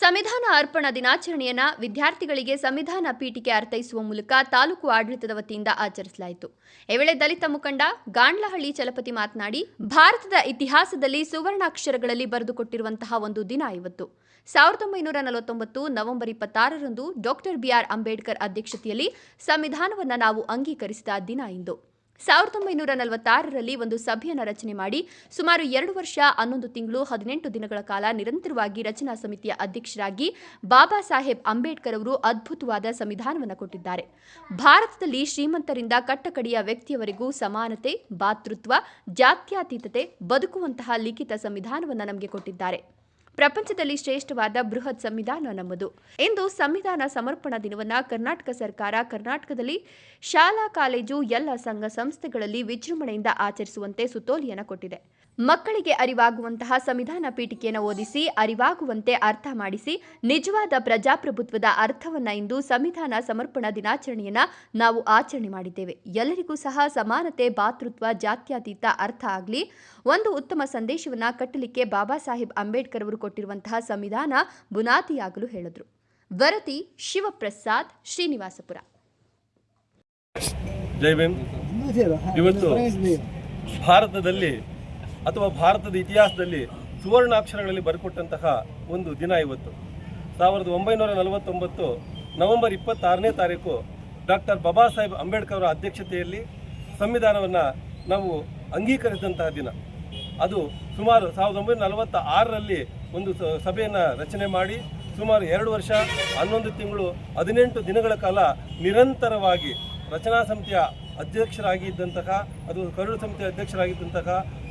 ಸಂವಿಧಾನ ಅರ್ಪಣಾ ದಿನಾಚರಣೆಯನ್ನ ವಿದ್ಯಾರ್ಥಿಗಳಿಗೆ ಸಂವಿಧಾನ ಪೀಠಿಕೆ ಅರ್ಥೈಸುವ ಮೂಲಕ ತಾಲೂಕು ಆಡಳಿತದ ವತಿಯಿಂದ ಆಚರಿಸಲಾಯಿತು. ಈ ವೇಳೆ ದಲಿತ ಮುಖಂಡ ಗಾಂಡ್ಲಹಳ್ಳಿ ಚಲಪತಿ ಮಾತನಾಡಿ, ಭಾರತದ ಇತಿಹಾಸದಲ್ಲಿ ಸುವರ್ಣಾಕ್ಷರಗಳಲ್ಲಿ ಬರೆದುಕೊಟ್ಟಿರುವಂತಹ ಒಂದು ದಿನ ಇವತ್ತು. ಸಾವಿರದ ಒಂಬೈನೂರ ನಲವತ್ತೊಂಬತ್ತು ನವೆಂಬರ್ ಇಪ್ಪತ್ತಾರರಂದು ಡಾಕ್ಟರ್ ಬಿಆರ್ ಅಂಬೇಡ್ಕರ್ ಅಧ್ಯಕ್ಷತೆಯಲ್ಲಿ ಸಂವಿಧಾನವನ್ನು ನಾವು ಅಂಗೀಕರಿಸಿದ ದಿನ ಇಂದು. ಸಾವಿರದ ಒಂಬೈನೂರ ನಲವತ್ತಾರರಲ್ಲಿ ಒಂದು ಸಭೆಯನ್ನು ರಚನೆ ಮಾಡಿ ಸುಮಾರು ಎರಡು ವರ್ಷ, ಹನ್ನೊಂದು ತಿಂಗಳು, ಹದಿನೆಂಟು ದಿನಗಳ ಕಾಲ ನಿರಂತರವಾಗಿ ರಚನಾ ಸಮಿತಿಯ ಅಧ್ಯಕ್ಷರಾಗಿ ಬಾಬಾ ಸಾಹೇಬ್ ಅಂಬೇಡ್ಕರ್ ಅವರು ಅದ್ಭುತವಾದ ಸಂವಿಧಾನವನ್ನು ಕೊಟ್ಟಿದ್ದಾರೆ. ಭಾರತದಲ್ಲಿ ಶ್ರೀಮಂತರಿಂದ ಕಟ್ಟಕಡೆಯ ವ್ಯಕ್ತಿಯವರೆಗೂ ಸಮಾನತೆ, ಭಾತೃತ್ವ, ಜಾತ್ಯತೀತತೆ, ಬದುಕುವಂತಹ ಲಿಖಿತ ಸಂವಿಧಾನವನ್ನು ನಮಗೆ ಕೊಟ್ಟಿದ್ದಾರೆ. ಪ್ರಪಂಚದಲ್ಲಿ ಶ್ರೇಷ್ಠವಾದ ಬೃಹತ್ ಸಂವಿಧಾನ ನಮ್ಮದು. ಇಂದು ಸಂವಿಧಾನ ಸಮರ್ಪಣಾ ದಿನವನ್ನು ಕರ್ನಾಟಕ ಸರ್ಕಾರ, ಕರ್ನಾಟಕದಲ್ಲಿ ಶಾಲಾ, ಕಾಲೇಜು, ಎಲ್ಲ ಸಂಘ ಸಂಸ್ಥೆಗಳಲ್ಲಿ ವಿಜೃಂಭಣೆಯಿಂದ ಆಚರಿಸುವಂತೆ ಸುತ್ತೋಲೆಯನ್ನು ಕೊಟ್ಟಿದೆ. ಮಕ್ಕಳಿಗೆ ಅರಿವಾಗುವಂತಹ ಸಂವಿಧಾನ ಪೀಠಿಕೆಯನ್ನು ಓದಿಸಿ ಅರಿವಾಗುವಂತೆ ಅರ್ಥ ಮಾಡಿಸಿ ನಿಜವಾದ ಪ್ರಜಾಪ್ರಭುತ್ವದ ಅರ್ಥವನ್ನ ಇಂದು ಸಂವಿಧಾನ ಸಮರ್ಪಣಾ ದಿನಾಚರಣೆಯನ್ನ ನಾವು ಆಚರಣೆ ಮಾಡಿದ್ದೇವೆ. ಎಲ್ಲರಿಗೂ ಸಹ ಸಮಾನತೆ ಭಾತೃತ್ವ ಜಾತ್ಯತೀತ ಅರ್ಥ ಆಗಲಿ. ಒಂದು ಉತ್ತಮ ಸಂದೇಶವನ್ನ ಕಟ್ಟಲಿಕ್ಕೆ ಬಾಬಾ ಸಾಹೇಬ್ ಅಂಬೇಡ್ಕರ್ ಅವರು ಕೊಟ್ಟಿರುವಂತಹ ಸಂವಿಧಾನ ಬುನಾದಿಯಾಗಲು ಹೇಳಿದ್ರು. ವರದಿ ಶಿವಪ್ರಸಾದ್ ಶ್ರೀನಿವಾಸಪುರ. ಇವತ್ತು ಭಾರತದಲ್ಲಿ ಅಥವಾ ಭಾರತದ ಇತಿಹಾಸದಲ್ಲಿ ಸುವರ್ಣಾಕ್ಷರಗಳಲ್ಲಿ ಬರೆಕೊಟ್ಟಂತಹ ಒಂದು ದಿನ ಇವತ್ತು. ಸಾವಿರದ ಒಂಬೈನೂರ ನಲವತ್ತೊಂಬತ್ತು ನವೆಂಬರ್ ಇಪ್ಪತ್ತಾರನೇ ತಾರೀಕು ಡಾಕ್ಟರ್ ಬಾಬಾ ಸಾಹೇಬ್ ಅಂಬೇಡ್ಕರ್ ಅವರ ಅಧ್ಯಕ್ಷತೆಯಲ್ಲಿ ಸಂವಿಧಾನವನ್ನು ನಾವು ಅಂಗೀಕರಿಸಿದಂತಹ ದಿನ. ಅದು ಸುಮಾರು ಸಾವಿರದ ಒಂಬೈನೂರ ನಲವತ್ತ ಆರರಲ್ಲಿ ಒಂದು ಸಭೆಯನ್ನು ರಚನೆ ಮಾಡಿ ಸುಮಾರು ಎರಡು ವರ್ಷ, ಹನ್ನೊಂದು ತಿಂಗಳು, ಹದಿನೆಂಟು ದಿನಗಳ ಕಾಲ ನಿರಂತರವಾಗಿ ರಚನಾ ಸಮಿತಿಯ ಅಧ್ಯಕ್ಷರಾಗಿದ್ದಂತಹ, ಅದು ಕರಡು ಸಮಿತಿಯ ಅಧ್ಯಕ್ಷರಾಗಿದ್ದಂತಹ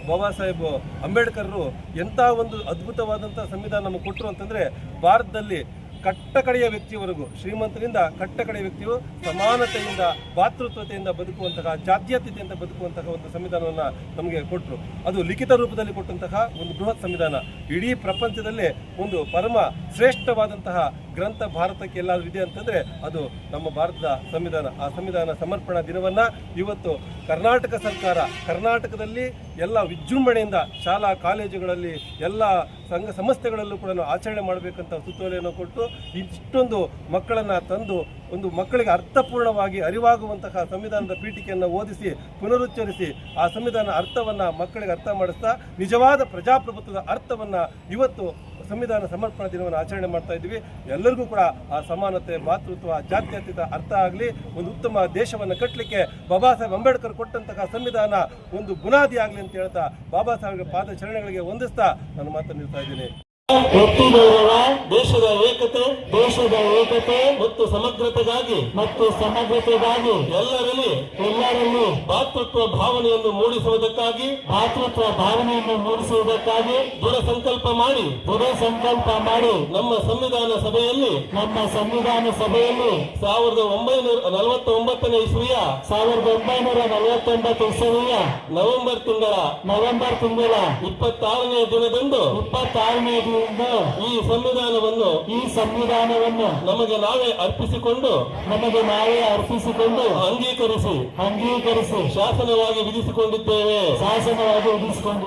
ಬಾಬಾ ಸಾಹೇಬ್ ಅಂಬೇಡ್ಕರ್ರು ಎಂಥ ಒಂದು ಅದ್ಭುತವಾದಂಥ ಸಂವಿಧಾನ ನಮಗೆ ಕೊಟ್ಟರು ಅಂತಂದರೆ ಭಾರತದಲ್ಲಿ ಕಟ್ಟಕಡೆಯ ವ್ಯಕ್ತಿಯವರೆಗೂ, ಶ್ರೀಮಂತರಿಂದ ಕಟ್ಟಕಡೆಯ ವ್ಯಕ್ತಿಯು ಸಮಾನತೆಯಿಂದ, ಭಾತೃತ್ವತೆಯಿಂದ ಬದುಕುವಂತಹ ಜಾತ್ಯತೀತೆಯಿಂದ ಬದುಕುವಂತಹ ಒಂದು ಸಂವಿಧಾನವನ್ನು ನಮಗೆ ಕೊಟ್ಟರು ಅದು ಲಿಖಿತ ರೂಪದಲ್ಲಿ ಕೊಟ್ಟಂತಹ ಒಂದು ಬೃಹತ್ ಸಂವಿಧಾನ. ಇಡೀ ಪ್ರಪಂಚದಲ್ಲೇ ಒಂದು ಪರಮ ಶ್ರೇಷ್ಠವಾದಂತಹ ಗ್ರಂಥ ಭಾರತಕ್ಕೆ ಎಲ್ಲಾದರೂ ಇದೆ ಅಂತಂದರೆ ಅದು ನಮ್ಮ ಭಾರತದ ಸಂವಿಧಾನ, ಆ ಸಂವಿಧಾನ ಸಮರ್ಪಣಾ ದಿನವನ್ನು ಇವತ್ತು ಕರ್ನಾಟಕ ಸರ್ಕಾರ, ಕರ್ನಾಟಕದಲ್ಲಿ ಎಲ್ಲ ವಿಜೃಂಭಣೆಯಿಂದ ಶಾಲಾ, ಕಾಲೇಜುಗಳಲ್ಲಿ ಎಲ್ಲ ಸಂಘ ಸಂಸ್ಥೆಗಳಲ್ಲೂ ಕೂಡ ಆಚರಣೆ ಮಾಡಬೇಕಂತ ಸುತ್ತೋಲೆಯನ್ನು ಕೊಟ್ಟು ಇಷ್ಟೊಂದು ಮಕ್ಕಳನ್ನು ತಂದು ಒಂದು ಮಕ್ಕಳಿಗೆ ಅರ್ಥಪೂರ್ಣವಾಗಿ ಅರಿವಾಗುವಂತಹ ಸಂವಿಧಾನದ ಪೀಠಿಕೆಯನ್ನು ಓದಿಸಿ, ಪುನರುಚ್ಚರಿಸಿ ಆ ಸಂವಿಧಾನ ಅರ್ಥವನ್ನು ಮಕ್ಕಳಿಗೆ ಅರ್ಥ ಮಾಡಿಸ್ತಾ, ನಿಜವಾದ ಪ್ರಜಾಪ್ರಭುತ್ವದ ಅರ್ಥವನ್ನು ಇವತ್ತು ಸಂವಿಧಾನ ಸಮರ್ಪಣಾ ದಿನವನ್ನು ಆಚರಣೆ ಮಾಡ್ತಾ ಇದ್ದೀವಿ. ಎಲ್ಲರಿಗೂ ಕೂಡ ಆ ಸಮಾನತೆ, ಮಾತೃತ್ವ, ಜಾತ್ಯತೀತ ಅರ್ಥ ಆಗಲಿ. ಒಂದು ಉತ್ತಮ ದೇಶವನ್ನು ಕಟ್ಟಲಿಕ್ಕೆ ಬಾಬಾ ಸಾಹೇಬ್ ಅಂಬೇಡ್ಕರ್ ಕೊಟ್ಟಂತಹ ಸಂವಿಧಾನ ಒಂದು ಬುನಾದಿ ಆಗಲಿ ಅಂತ ಹೇಳ್ತಾ, ಬಾಬಾ ಸಾಹೇಬ್ ಪಾದ ಚರಣಗಳಿಗೆ ವಂದಿಸ್ತಾ ನಾನು ಮಾತನ್ನು ನಿಲ್ತಾ ಇದ್ದೀನಿ. ಗೌರವ ದೇಶದ ಏಕತೆ ದೇಶದ ಏಕತೆ ಮತ್ತು ಸಮಗ್ರತೆಗಾಗಿ ಮತ್ತು ಸಮಗ್ರತೆಗಾಗಿ ಎಲ್ಲರಲ್ಲಿ ಎಲ್ಲರಲ್ಲೂ ಭಾತೃತ್ವ ಭಾವನೆಯನ್ನು ಮೂಡಿಸುವುದಕ್ಕಾಗಿ ಭಾತೃತ್ವ ಭಾವನೆಯನ್ನು ಮೂಡಿಸುವುದಕ್ಕಾಗಿ ದೃಢ ಸಂಕಲ್ಪ ಮಾಡಿ ದೃಢ ಸಂಕಲ್ಪ ಮಾಡಿ ನಮ್ಮ ಸಂವಿಧಾನ ಸಭೆಯಲ್ಲಿ ನಮ್ಮ ಸಂವಿಧಾನ ಸಭೆಯಲ್ಲಿ ಸಾವಿರದ ಒಂಬೈನೂರ ನಲವತ್ತೊಂಬತ್ತನೇ ಇಸ್ವಿಯ ಸಾವಿರದ ಒಂಬೈನೂರ ನಲವತ್ತೊಂಬತ್ತು ಇಸ್ವಿಯ ನವೆಂಬರ್ ತಿಂಗಳ ನವೆಂಬರ್ ತಿಂಗಳ ಇಪ್ಪತ್ತಾರನೇ ದಿನದಂದು ಇಪ್ಪತ್ತಾರನೇ ದಿನದಿಂದ ಈ ಸಂವಿಧಾನವನ್ನು ಈ ಸಂವಿಧಾನವನ್ನು ನಮಗೆ ನಾವೇ ಅರ್ಪಿಸಿಕೊಂಡು ನಮಗೆ ನಾವೇ ಅರ್ಪಿಸಿಕೊಂಡು ಅಂಗೀಕರಿಸಿ ಅಂಗೀಕರಿಸಿ ಶಾಸನವಾಗಿ ವಿಧಿಸಿಕೊಂಡಿದ್ದೇವೆ. ಶಾಸನವಾಗಿ ವಿಧಿಸಿಕೊಂಡು